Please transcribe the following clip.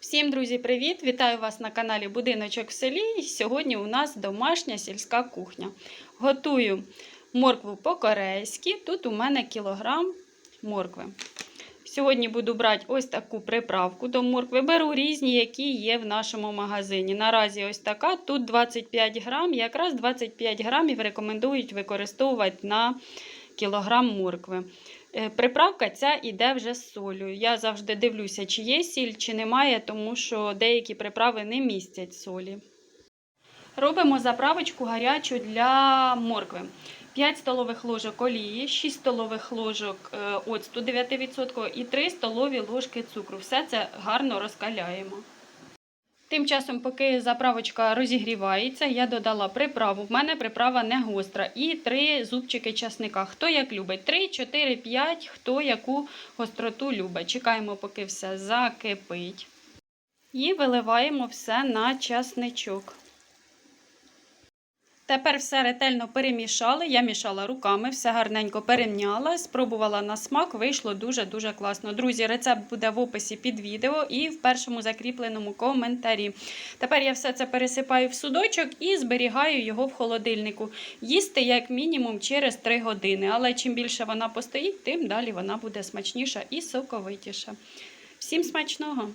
Всім, друзі, привіт! Вітаю вас на каналі Будиночок в селі. Сьогодні у нас домашня сільська кухня. Готую моркву по-корейськи. Тут у мене кілограм моркви. Сьогодні буду брати ось таку приправку до моркви. Беру різні, які є в нашому магазині. Наразі ось така. Тут 25 грам. Якраз 25 грамів рекомендують використовувати на кілограм моркви. Е, Приправка ця йде вже з солью. Я завжди дивлюся, чи є сіль, чи немає, тому що деякі приправи не містять солі. Робимо заправочку гарячу для моркви. 5 столових ложок олії, 6 столових ложок е, оцту 9% і 3 столові ложки цукру. Все це гарно розкаляємо. Тим часом, поки заправочка розігрівається, я додала приправу. В мене приправа не гостра. І три зубчики часника. Хто як любить? 3, 4, 5, хто яку гостроту любить. Чекаємо, поки все закипить. І виливаємо все на часничок. Тепер все ретельно перемішали. Я мішала руками, все гарненько перемняла, спробувала на смак, вийшло дуже-дуже класно. Друзі, рецепт буде в описі під відео і в першому закріпленому коментарі. Тепер я все це пересипаю в судочок і зберігаю його в холодильнику. Їсти як мінімум через 3 години. Але чим більше вона постоїть, тим далі вона буде смачніша і соковитіша. Всім смачного!